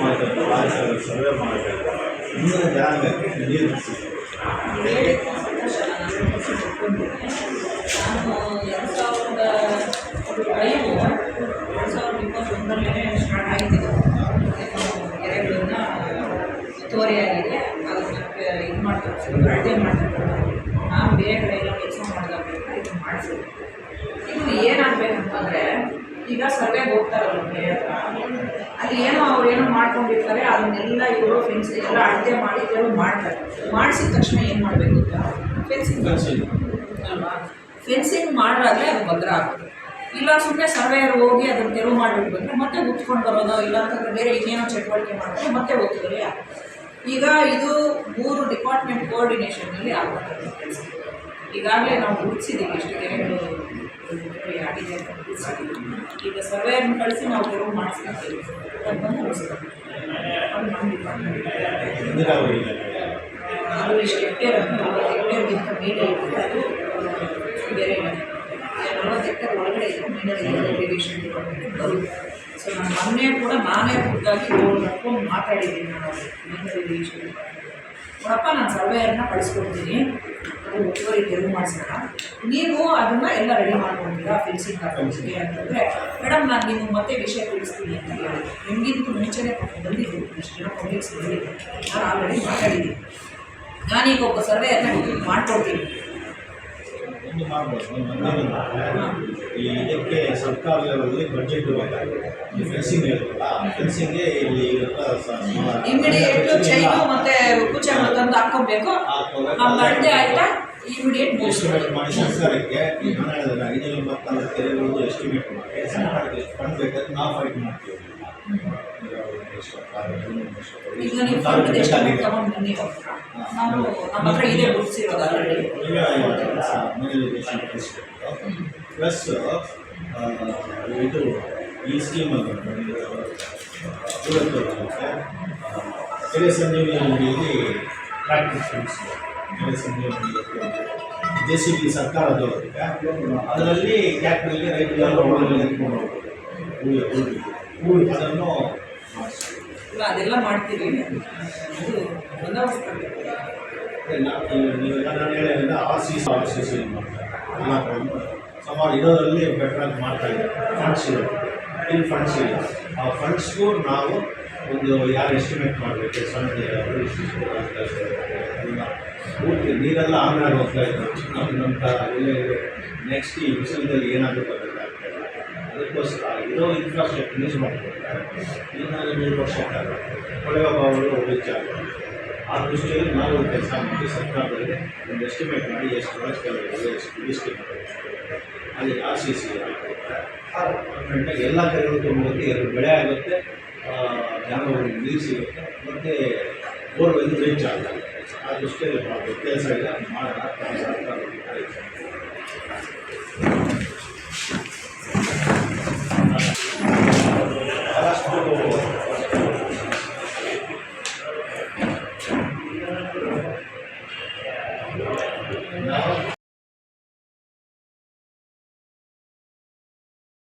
ಮಾಡ್ತಾರೆ ರಾಜ್ಯದಲ್ಲಿ ಸರ್ವೆ ಮಾಡಬೇಕು ಮುಂದಿನ ಜನಾಂಗಕ್ಕೆ ನೀರು ಎರಡು ಸಾವಿರದ ಐದು ಎರಡು ಸಾವಿರದ ಇಪ್ಪತ್ತೊಂದರಲ್ಲೇ ಸ್ಟಾರ್ಟ್ ಆಯಿತು ಇದು ಮಾಡ್ತಾರೆ ಅಡುಗೆ ಮಾಡ್ತಾರೆ ಆ ಬೇರೆ ಕಡೆ ಎಲ್ಲ ಕೆಲಸ ಮಾಡಿದಾಗ ಇದು ಮಾಡಿಸಿದೆ ಇದು ಏನಾಗಬೇಕಂತಂದರೆ ಈಗ ಸರ್ವೆ ಹೋಗ್ತಾರಲ್ಲ ಬೇರೆ ಹತ್ರ. ಅಲ್ಲಿ ಏನೋ ಅವ್ರು ಏನೋ ಮಾಡ್ಕೊಂಡಿರ್ತಾರೆ ಅದನ್ನೆಲ್ಲ ಇವರು ಫೆನ್ಸ್ ಎಲ್ಲ ಅಳತೆ ಮಾಡಿ ಇವರು ಮಾಡ್ತಾರೆ. ಮಾಡಿಸಿದ ತಕ್ಷಣ ಏನು ಮಾಡಬೇಕು ಅಂತ ಫೆನ್ಸಿಂಗ್. ಅಲ್ವಾ? ಫೆನ್ಸಿಂಗ್ ಮಾಡಿದ್ರೆ ಅದು ಭದ್ರ ಆಗುತ್ತೆ. ಇಲ್ಲ ಸುಮ್ಮನೆ ಸರ್ವೇಯರ್ ಹೋಗಿ ಅದನ್ನು ತೆರವು ಮಾಡಿಬಿಟ್ಟು ಬಂದರೆ ಮತ್ತೆ ಉತ್ಕೊಂಡು ಬರೋದು ಇಲ್ಲ ಅಂತಂದ್ರೆ ಬೇರೆ ಇನ್ನೇನೋ ಚಟುವಟಿಕೆ ಮಾಡಿದ್ರೆ ಮತ್ತೆ ಒತ್ತುವರಿ ಆಗುತ್ತೆ ಈಗ ಇದು ಮೂರು ಡಿಪಾರ್ಟ್ಮೆಂಟ್ ಕೋಆರ್ಡಿನೇಷನ್ನಲ್ಲಿ ನಲ್ಲಿ ಕೆಲಸ ಈಗಾಗಲೇ ನಾವು ಗುರುತಿಸಿದ್ದೀವಿ ಎಷ್ಟು ಈಗ ಸರ್ವೇಯರ್ನ ಕಳಿಸಿ ನಾವು ತೆರವು ಮಾಡಿಸ್ಕೊಳ್ತೀವಿ ಅದನ್ನು ಅದು ಇಷ್ಟು ಹೆಕ್ಟೇರ್ ನಲವತ್ತು ಹೆಕ್ಟೇರ್ಗಿಂತ ಇದ್ದರೆ ಅದು ಬೇರೆ ನಲವತ್ತು ಹೆಕ್ಟೇರ್ ಒಳಗಡೆ ಬರುತ್ತೆ. ಸೊ ನಾನು ಮೊನ್ನೆ ಕೂಡ ನಾನೇ ಖುದ್ದಾಗಿ ಮಾತಾಡಿದ್ದೀನಿ ನಾನು ಮೀನರ್ ನೋಡಪ್ಪ, ನಾನು ಸರ್ವೆಯನ್ನು ಕಳಿಸ್ಕೊಡ್ತೀನಿ. ಅದು ಒತ್ತುವರಿ ತೆರವು ಮಾಡಿಸೋಣ ನೀವು ಅದನ್ನು ಎಲ್ಲ ರೆಡಿ ಮಾಡ್ಕೊಂಡಿದ್ದೀರಾ ಫೆನ್ಸಿಂಗ್ ಹಾಕೋದಕ್ಕೆ ಅಂತಂದರೆ ಮೇಡಮ್ ನಾನು ನೀವು ಮತ್ತೆ ವಿಷಯ ತಿಳಿಸ್ತೀನಿ ಅಂತ ಹೇಳಿ. ನಿಮಗಿಂತೂ ಮುಂಚೆನೇ ಬಂದಿದ್ದು ಇಷ್ಟು ಜನ ಪಬ್ಲಿಕ್ಸ್ ಬಂದಿದ್ದು ನಾನು ಆಲ್ರೆಡಿ ಮಾತಾಡಿದ್ದೀನಿ. ನಾನೀಗ ಒಬ್ಬ ಮಾಡ್ಕೊಡ್ತೀನಿ. ಒಂದು ಮಂದಿರದಲ್ಲಿ ಈ ಇದಕ್ಕೆ ಸರ್ಕಾರ ಲೆವೆಲಲ್ಲಿ ಬಜೆಟ್ ಬೇಕಾಗುತ್ತೆ ಈ ಫೆನ್ಸಿಂಗ್ ಇರುತ್ತಲ್ಲ ಫೆನ್ಸಿಂಗ್ಗೆ ಇಲ್ಲಿ ಇಮಿಡಿಯೇಟ್ ಚೈನು ಮತ್ತೆ ಕುಚ್ಚನ್ನು ತಂದು ಹಾಕೋಬೇಕು ಅಳತೆ ಆಯ್ತಾ? ಇಮಿಡಿಯೇಟ್ ಮಾಡಿ ಸರ್ಕಾರಕ್ಕೆ ಹೇಳಿದ್ರೆ ಎಂಬತ್ತಾರು ಎಸ್ಟಿಮೇಟ್ ಮಾಡಿ ಸರ್ಕಾರಕ್ಕೆ ಎಷ್ಟು ಫಂಡ್ ಬೇಕಾದ್ರೆ ನಾವು ಫೈಟ್ ಮಾಡ್ತೀವಿ ಈಗ ನೀವು ಫಂಡ್ ಎಸ್ಟಿಮೇಟ್ ತಗೊಂಡು ಬನ್ನಿ ನಾವು ನಮ್ಮ ಹತ್ರ ಇದೆ ಗುರುತಿಸಿರೋದು ಆಲ್ರೆಡಿ ಪ್ಲಸ್ ಇದು ಈ ಸ್ಕೀಮ್ ಅಂಗಡಿಯಲ್ಲಿ ಪ್ರಾಕ್ಟೀಸ್ ಜೆ ಸಿ ಬಿ ಸರ್ಕಾರದವರು ಅದರಲ್ಲಿ ಟ್ಯಾಕ್ಟ್ರಲ್ಲಿ ರೈತರೆಲ್ಲ ಎತ್ಕೊಂಡು ಅದನ್ನು ಇಲ್ಲ ಅದೆಲ್ಲ ಮಾಡ್ತೀವಿ ನಾನು ಹೇಳಿದ್ರೆ ಆರ್ ಸಿ ಆರ್ ಸಿ ಸುಮಾರು ಇರೋದ್ರಲ್ಲಿ ಬೆಟ್ರಾಗಿ ಮಾಡ್ತಾ ಇದ್ದಾರೆ ಫಂಡ್ಸ್ ಇರುತ್ತೆ ಇಲ್ಲಿ ಫಂಡ್ಸ್ ಇಲ್ಲ ಆ ಫಂಡ್ಸ್ಗೂ ನಾವು ಒಂದು ಯಾರು ಎಸ್ಟಿಮೇಟ್ ಮಾಡಬೇಕು? ಸಣ್ಣ ಎಲ್ಲ ಪೂರ್ತಿ ನೀರೆಲ್ಲ ಆಮೇಲೆ ಹೋಗ್ತಾ ಇತ್ತು. ನಮ್ಮ ನಮ್ಮ ನೆಕ್ಸ್ಟ್ ಈ ವಿಷಯದಲ್ಲಿ ಏನಾದರೂ ಗೊತ್ತಾಗ್ತಾ ಅದಕ್ಕೋಸ್ಕರ ಇರೋ ಇನ್ಫ್ರಾಸ್ಟ್ರಕ್ಚರ್ ಯೂಸ್ ಮಾಡ್ಕೊಳ್ತಾರೆ. ಇನ್ನೊಂದು ನೂರು ವರ್ಷ ಆಗುತ್ತೆ ಕೊಳೆಯ ಬಾವಿಗಳು ರೀಚ್ ಆಗುತ್ತೆ ಆ ದೃಷ್ಟಿಯಲ್ಲಿ ನಾವು ಕೆಲಸ ಮಾಡಿ ಸರ್ಕಾರದಲ್ಲಿ ಒಂದು ಎಸ್ಟಿಮೇಟ್ ಮಾಡಿ ಎಷ್ಟು ವರ್ಷಗಳಿದೆ ಎಷ್ಟು ಇಷ್ಟು ಅಲ್ಲಿ ಆರ್ ಸಿ ಸಿ ಆಗುತ್ತೆ ಎಲ್ಲ ಕಡೆಗಳು ತುಂಬಿ ಎರಡು ಬೆಳೆ ಆಗುತ್ತೆ. ಜಾನುವಾರುಗಳಿಗೆ ನೀರು ಸಿಗುತ್ತೆ. ಮತ್ತು ಬೋರ್ವೆಲ್ ರೀಚ್ ಆಗುತ್ತೆ i just did it by the 10th of that month.